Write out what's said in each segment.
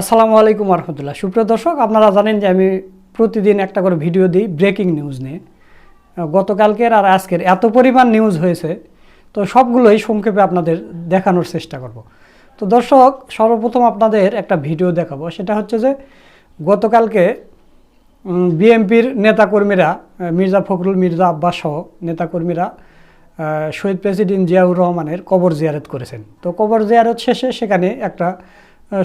আসসালামু আলাইকুম রহমতুল্লাহ সুপ্রিয় দর্শক, আপনারা জানেন যে আমি প্রতিদিন একটা করে ভিডিও দিই ব্রেকিং নিউজ নিয়ে। গতকালকের আর আজকের এত পরিমাণ নিউজ হয়েছে, তো সবগুলোই সংক্ষেপে আপনাদের দেখানোর চেষ্টা করব। তো দর্শক, সর্বপ্রথম আপনাদের একটা ভিডিও দেখাবো। সেটা হচ্ছে যে গতকালকে বিএমপির নেতাকর্মীরা মির্জা ফখরুল, মির্জা আব্বাস সহ নেতাকর্মীরা শহীদ প্রেসিডেন্ট জিয়াউর রহমানের কবর জিয়ারত করেছেন। তো কবর জিয়ারত শেষে সেখানে একটা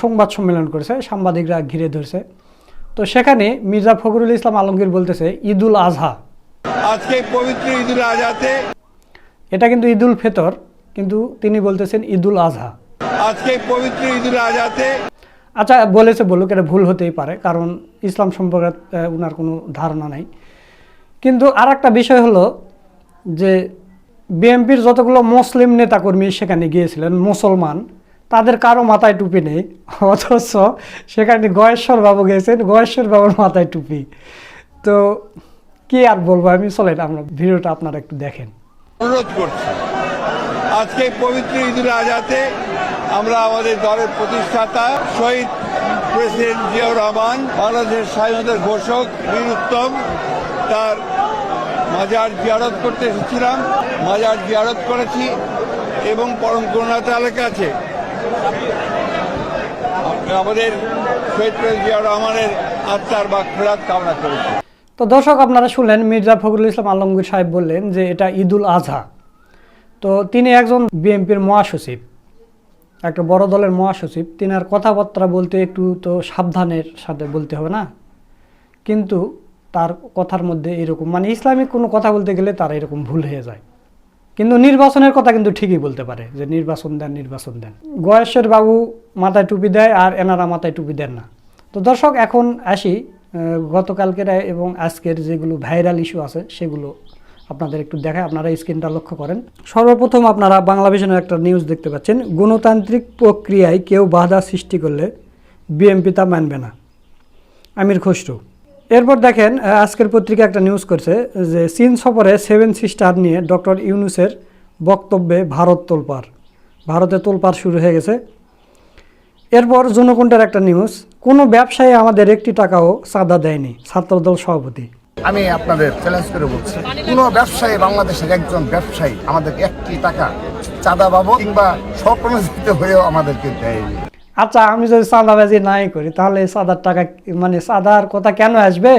সংবাদ সম্মেলন করেছে সাংবাদিকরা ঘিরে ধরছে। তো সেখানে মির্জা ফখরুল ইসলাম আলমগীর বলতেছে ঈদুল আজহা। আজকে পবিত্র ঈদুল আজহাতে এটা কিন্তু ঈদুল ফেতর কিন্তু তিনি বলতেছেন ঈদুল আজহা। আজকে পবিত্র ঈদুল আজহাতে আচ্ছা বলেছে বলুক এটা ভুল হতেই পারে কারণ ইসলাম সম্পর্কে ওনার কোনো ধারণা নাই। কিন্তু আর একটা বিষয় হলো যে বিএনপির যতগুলো মুসলিম নেতাকর্মী সেখানে গিয়েছিলেন মুসলমান তাদের কারও মাথায় টুপি নেই, অথচ সেখানে গয়েশ্বর বাবু গেছেন, গয়েশ্বর বাবুর মাথায় টুপি। তো কি আর বলব, আমি চলেন, আমরা ভিডিওটা আপনারা একটু দেখেন। অনুরোধ করছি, আজকে পবিত্র ঈদুল আজহাতে আমরা আমাদের দলের প্রতিষ্ঠাতা শহীদ প্রেসিডেন্ট জিয়াউর রহমান, বাংলাদেশের স্বাধীনতার ঘোষক বীর উত্তম, তার মাজার জিয়ারত করতে এসেছিলাম, মাজার জিয়ারত করেছি এবং পরম করুণা তালের কাছে আমাদের রহমানের আত্মার বা ফেরাত কামনা করেছি। তো দর্শক, আপনারা শুনলেন মির্জা ফখরুল ইসলাম আলমগীর সাহেব বললেন যে এটা ঈদুল আজহা। তো তিনি একজন বিএনপির মহাসচিব, একটা বড় দলের মহাসচিব। তিনার কথাবার্তা বলতে একটু তো সাবধানের সাথে বলতে হবে না। কিন্তু তার কথার মধ্যে এরকম মানে ইসলামিক কোনো কথা বলতে গেলে তার এরকম ভুল হয়ে যায়। কিন্তু নির্বাচনের কথা কিন্তু ঠিকই বলতে পারে যে নির্বাচন দেন নির্বাচন দেন। গয়েশ্বর বাবু মাথায় টুপি দেয় আর এনারা মাথায় টুপি দেন না। তো দর্শক, এখন আসি গতকালকের এবং আজকের যেগুলো ভাইরাল ইস্যু আছে সেগুলো আপনাদের একটু দেখায়। আপনারা স্ক্রিনটা লক্ষ্য করেন। সর্বপ্রথম আপনারা বাংলাদেশের একটা নিউজ দেখতে পাচ্ছেন। গণতান্ত্রিক প্রক্রিয়ায় কেউ বাধা সৃষ্টি করলে বিএনপি তা মানবে না। আমির খসরু। এরপর দেখেন আজকের পত্রিকা একটা নিউজ করছে, যে চীন সফরে সেভেন সিস্টার নিয়ে ডক্টর ইউনুসের বক্তব্যে ভারত তোলপার ভারতে তোলপার শুরু হয়ে গেছে। এরপর জনকণ্ঠের একটা নিউজ কোনো ব্যবসায়ী আমাদের একটি টাকাও চাঁদা দেয়নি, ছাত্রদল সভাপতি। আমি আপনাদের চ্যালেঞ্জ করে বলছি, কোন ব্যবসায়ী, বাংলাদেশের একজন ব্যবসায়ী আমাদের একটি টাকা চাঁদা বাবদ কিংবা স্বপ্রণোদিত হয়েও আমাদেরকে দেয়নি। আচ্ছা আমি যদি চাঁদাবাজি নাই করি, তাহলে চাঁদার টাকা মানে চাঁদার কথা কেন আসবে?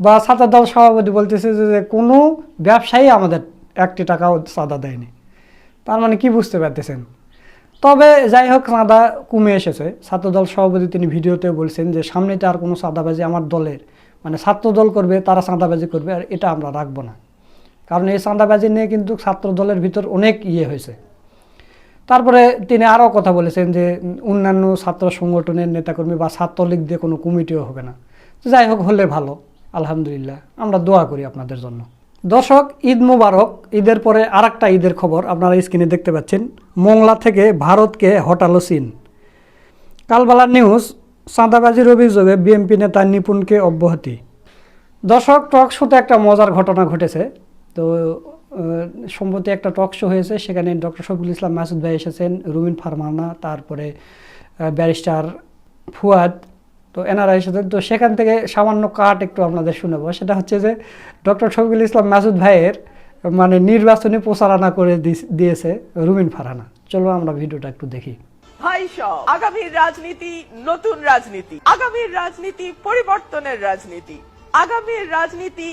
বা ছাত্র দল সভাপতি বলতেছে যে কোনো ব্যবসায়ী আমাদের একটি টাকাও চাঁদা দেয়নি। তার মানে কি বুঝতে পারতেছেন? তবে যাই হোক, চাঁদা কমে এসেছে। ছাত্রদল সভাপতি তিনি ভিডিওতে বলছেন যে সামনেতে আর কোনো চাঁদাবাজি আমার দলের। মানে ছাত্র দল করবে, তারা চাঁদাবাজি করবে, আর এটা আমরা রাখব না। কারণ এই চাঁদাবাজি নিয়ে কিন্তু ছাত্র দলের ভিতর অনেক ইয়ে হয়েছে। তারপরে তিনি আরও কথা বলেছেন যে, অন্যান্য ছাত্র সংগঠনের নেতাকর্মী বা ছাত্রলীগ দিয়ে কোনো কমিটিও হবে না। যাই হোক, হলে ভালো, আলহামদুলিল্লাহ। আমরা দোয়া করি আপনাদের জন্য। দর্শক, ঈদ মুবারক, ঈদের পরে আর ঈদের খবর আপনারা স্ক্রিনে দেখতে পাচ্ছেন। মোংলা থেকে ভারতকে হটালো চীন। কালবালা নিউজ, চাঁদাবাজির অভিযোগে বিএনপি নেতা নিপুণকে অব্যাহতি। দর্শক, টক শুতে একটা মজার ঘটনা ঘটেছে। তো সম্প্রতি একটা টক শো হয়েছে, সেখানে ডক্টর শফিকুল ইসলাম মাসুদ ভাই এসেছেন, রুমিন ফারমানা, তারপরে ব্যারিস্টার ফুয়াদ, তো এনারা এসেছেন। তো সেখান থেকে সামান্য কাট একটু আপনাদের শোনাবো। সেটা হচ্ছে যে, ডক্টর শফিকুল ইসলাম মাসুদ ভাইয়ের মানে নির্বাচনী প্রচারণা করে দিয়েছে রুমিন ফারহানা। চলো আমরা ভিডিওটা একটু দেখি। ভাই আগামীর রাজনীতি নতুন রাজনীতি আগামীর রাজনীতি পরিবর্তনের রাজনীতি আগামীর রাজনীতি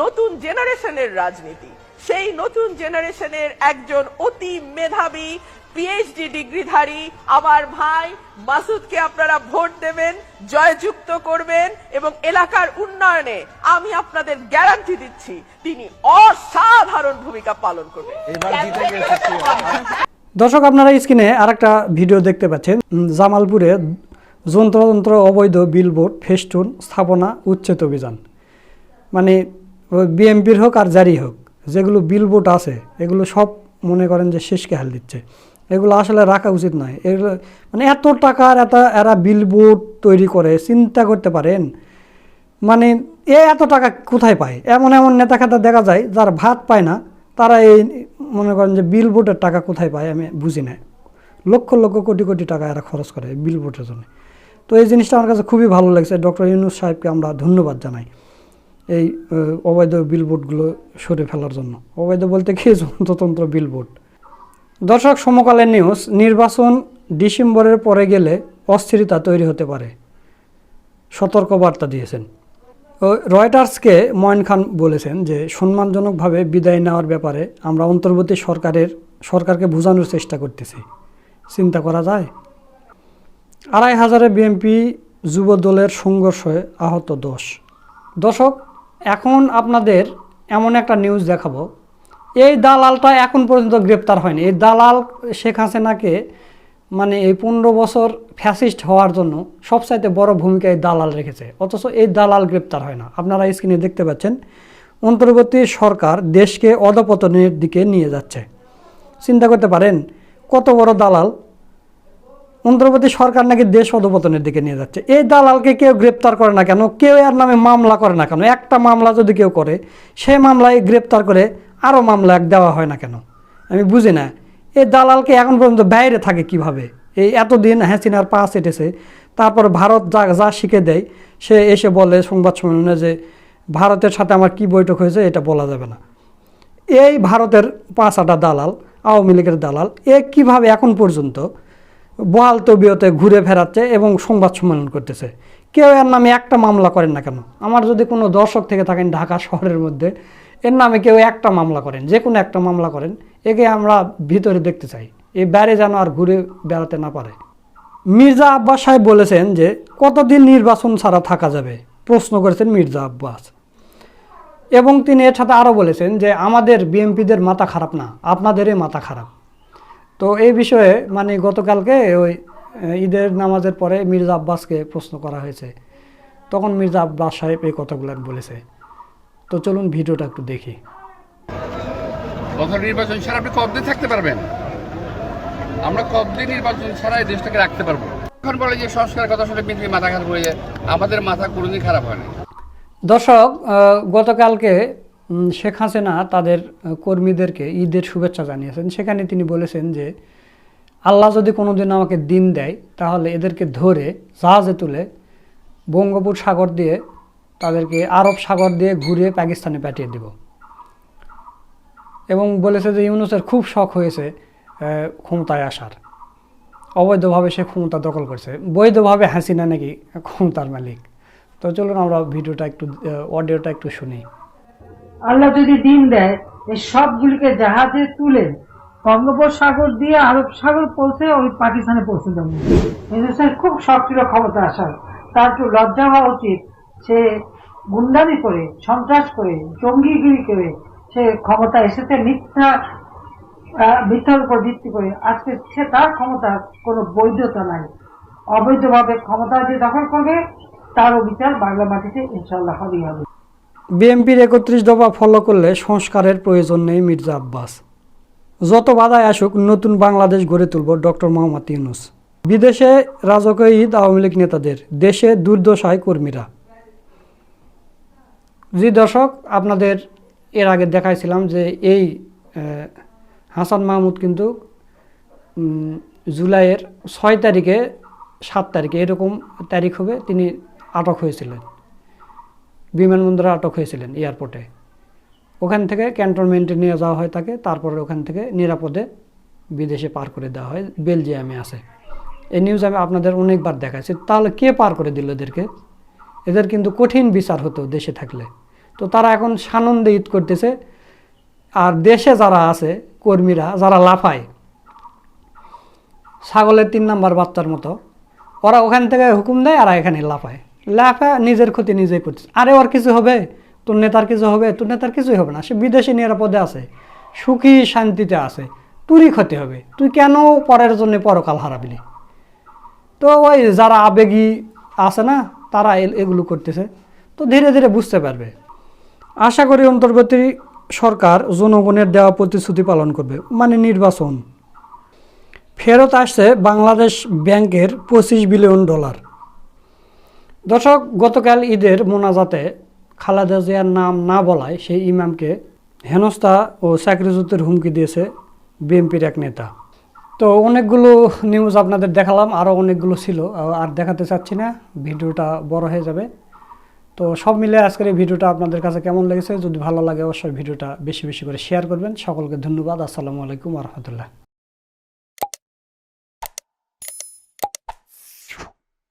নতুন জেনারেশনের রাজনীতি। সেই নতুন জেনারেশনের একজন অতি মেধাবী পিএইচডি ডিগ্রিধারী আমার ভাই মাসুদকে আপনারা ভোট দেবেন জয়যুক্ত করবেন এবং এলাকার উন্নয়নে আমি আপনাদের গ্যারান্টি দিচ্ছি তিনি অসাধারণ ভূমিকা পালন করবেন। দর্শক আপনারা স্ক্রিনে আর একটা ভিডিও দেখতে পাচ্ছেন। জামালপুরে যন্ত্রযন্ত্র অবৈধ বিলবোর্ড ফেস্টুন স্থাপনা উচ্ছেদ অভিযান। মানে বিএমপির হোক আর জারি হোক। যেগুলো বিলবোর্ড আছে, এগুলো সব মনে করেন যে শেষকে হাল দিচ্ছে। এগুলো আসলে রাখা উচিত নয়। এগুলো মানে এত টাকার এত, এরা বিলবোর্ড তৈরি করে, চিন্তা করতে পারেন? মানে এ এত টাকা কোথায় পায়? এমন এমন নেতা খাতা দেখা যায়, যারা ভাত পায় না, তারা এই মনে করেন যে বিল বোর্ডের টাকা কোথায় পায় আমি বুঝি না। লক্ষ লক্ষ কোটি কোটি টাকা এরা খরচ করে বিল বোর্ডের জন্য। তো এই জিনিসটা আমার কাছে খুবই ভালো লাগছে। ডক্টর ইউনুস সাহেবকে আমরা ধন্যবাদ জানাই। এই অবৈধ বিলবোর্ডগুলো সরে ফেলার জন্য। অবৈধ বলতে কি? যন্ত্রতন্ত্র বিলবোর্ড দর্শক, সমকালের নিউজ নির্বাচন ডিসেম্বরের পরে গেলে অস্থিরতা তৈরি হতে পারে। সতর্কবার্তা দিয়েছেন। রয়টার্সকে ময়ন খান বলেছেন যে, সম্মানজনকভাবে বিদায় নেওয়ার ব্যাপারে আমরা অন্তর্বর্তী সরকারের, সরকারকে বোঝানোর চেষ্টা করতেছি। চিন্তা করা যায়? আড়াই হাজারে বিএনপি যুব দলের সংঘর্ষে আহত দশ। দর্শক এখন আপনাদের এমন একটা নিউজ দেখাবো। এই দালালটা এখন পর্যন্ত গ্রেপ্তার হয়নি। এই দালাল শেখ হাসিনাকে মানে এই পনেরো বছর ফ্যাসিস্ট হওয়ার জন্য সবচাইতে বড় ভূমিকা এই দালাল রেখেছে। অথচ এই দালাল গ্রেপ্তার হয় না। আপনারা স্ক্রিনে দেখতে পাচ্ছেন, অন্তর্বর্তী সরকার দেশকে অধপতনের দিকে নিয়ে যাচ্ছে। চিন্তা করতে পারেন, কত বড় দালাল অন্তর্বর্তী সরকার নাকি দেশ অধপতনের দিকে নিয়ে যাচ্ছে। এই দালালকে কেউ গ্রেপ্তার করে না কেন? কেউ এর নামে মামলা করে না কেন? একটা মামলা যদি কেউ করে, সেই মামলায় গ্রেপ্তার করে আরও মামলা এক দেওয়া হয় না কেন? আমি বুঝি না। এই দালালকে এখন পর্যন্ত বাইরে থাকে কীভাবে? এই এতদিন হ্যাসিনার পা চেটেছে, তারপর ভারত যা যা শিখে দেয়, সে এসে বলে সংবাদ সম্মেলনে যে, ভারতের সাথে আমার কি বৈঠক হয়েছে এটা বলা যাবে না। এই ভারতের পাঁচ আটা দালাল, আওয়ামী লীগের দালাল, এ কীভাবে এখন পর্যন্ত বহাল তবিয়তে ঘুরে ফেরাচ্ছে এবং সংবাদ সম্মেলন করতেছে। কেউ এর নামে একটা মামলা করেন না কেন? আমার যদি কোনো দর্শক থেকে থাকেন ঢাকা শহরের মধ্যে, এর নামে কেউ একটা মামলা করেন, যে কোনো একটা মামলা করেন, একে আমরা ভিতরে দেখতে চাই। এই বাইরে যেন আর ঘুরে বেড়াতে না পারে। মির্জা আব্বাস সাহেব বলেছেন যে, কতদিন নির্বাচন ছাড়া থাকা যাবে? প্রশ্ন করেছেন মির্জা আব্বাস। এবং তিনি এর সাথে আরও বলেছেন যে, আমাদের বিএমপিদের মাথা খারাপ না, আপনাদেরই মাথা খারাপ। তো এই বিষয়ে মানে গতকালকে ওই ঈদের নামাজের পরে মির্জা আব্বাসকে প্রশ্ন করা হয়েছে। তখন মির্জা আব্বাস সাহেব এই কথাগুলো বলেছে। তো চলুন ভিডিওটা একটু দেখি। বছর নির্বাচন ছাড়া আপনি কতদিন থাকতে পারবেন? আমরা কতদিন নির্বাচন ছাড়া এই দেশটাকে রাখতে পারব? এখন বলে যে সংস্কার কথা শুনে বিএনপি মাথা খারাপ হয়ে যায়। আমাদের মাথা কোনোদিন খারাপ হয় না। দর্শক গতকালকে শেখ হাসিনা তাদের কর্মীদেরকে ঈদের শুভেচ্ছা জানিয়েছেন। সেখানে তিনি বলেছেন যে, আল্লাহ যদি কোনোদিন আমাকে দিন দেয়, তাহলে এদেরকে ধরে জাহাজে তুলে বঙ্গোপসাগর দিয়ে তাদেরকে আরব সাগর দিয়ে ঘুরিয়ে পাকিস্তানে পাঠিয়ে দেব। এবং বলেছে যে, ইউনুসের খুব শখ হয়েছে ক্ষমতায় আসার। অবৈধভাবে সে ক্ষমতা দখল করছে। বৈধভাবে হাসিনা নাকি ক্ষমতার মালিক। তো চলুন আমরা ভিডিওটা একটু অডিওটা একটু শুনি। আল্লাহ যদি দিন দেয়, এই সবগুলিকে জাহাজে তুলে বঙ্গোপসাগর দিয়ে আরব সাগর পৌঁছে ওই পাকিস্তানে পৌঁছে দেবো। হিন্দুস্তান খুব সক্রিয় ক্ষমতা আসার। তার একটু লজ্জা হওয়া উচিত। সে গুন্ডামি করে, সন্ত্রাস করে, জঙ্গিগিরি করে, সে ক্ষমতা এসেছে, মিথ্যা মিথ্যার উপর ভিত্তি করে। আজকে সে তার ক্ষমতা কোনো বৈধতা নাই। অবৈধভাবে ক্ষমতা যে দখল করবে, তারও বিচার বাংলা মাটিতে ইনশাল্লাহ হবেই হবে। বিএনপির একত্রিশ দফা ফলো করলে সংস্কারের প্রয়োজন নেই মির্জা আব্বাস। যত বাধায় আসুক, নতুন বাংলাদেশ গড়ে তুলব ডক্টর মোহাম্মদ ইউনুস। বিদেশে রাজকীয় ঈদ আওয়ামী লীগ নেতাদের, দেশে দুর্দশায় কর্মীরা। জি দর্শক, আপনাদের এর আগে দেখাইছিলাম যে এই হাসান মাহমুদ কিন্তু জুলাইয়ের ছয় তারিখে, সাত তারিখে এরকম তারিখ হবে, তিনি আটক হয়েছিলেন। বিমানবন্দরে আটক হয়েছিলেন এয়ারপোর্টে। ওখান থেকে ক্যান্টনমেন্টে নিয়ে যাওয়া হয় তাকে, তারপরে ওখান থেকে নিরাপদে বিদেশে পার করে দেওয়া হয়, বেলজিয়ামে আছে। এই নিউজ আমি আপনাদের অনেকবার দেখাচ্ছি তাহলে কে পার করে দিল এদেরকে? এদের কিন্তু কঠিন বিচার হতো দেশে থাকলে। তো তারা এখন সানন্দে ঈদ করতেছে। আর দেশে যারা আছে, কর্মীরা, যারা লাফায়, ছাগলের তিন নাম্বার বাচ্চার মতো, ওরা ওখান থেকে হুকুম দেয় আর এখানে লাফায়। লাফা নিজের ক্ষতি নিজেই করছে আরে ওর কিছু হবে, তোর নেতার কিছু হবে, তোর নেতার কিছুই হবে না। সে বিদেশে নিরাপদে আছে, সুখী শান্তিতে আছে, তুরই ক্ষতি হবে। তুই কেন পরের জন্য পরকাল হারাবিলি তো ওই যারা আবেগী আছে না, তারা এগুলো করতেছে। তো ধীরে ধীরে বুঝতে পারবে। আশা করি অন্তর্বর্তী সরকার জনগণের দেওয়া প্রতিশ্রুতি পালন করবে মানে নির্বাচন। ফেরত আসছে বাংলাদেশ ব্যাংকের পঁচিশ বিলিয়ন ডলার। দর্শক, গতকাল ঈদের মোনাজাতে খালেদা জিয়ার নাম না বলায় সেই ইমামকে হেনস্থা ও চাকরিচ্যুতের হুমকি দিয়েছে বিএনপির এক নেতা। তো অনেকগুলো নিউজ আপনাদের দেখালাম আরও অনেকগুলো ছিল আর দেখাতে চাচ্ছি না, ভিডিওটা বড় হয়ে যাবে। তো সব মিলে আজকের এই ভিডিওটা আপনাদের কাছে কেমন লেগেছে? যদি ভালো লাগে, অবশ্যই ভিডিওটা বেশি বেশি করে শেয়ার করবেন। সকলকে ধন্যবাদ, আসসালামু আলাইকুম রহমতুল্লাহ।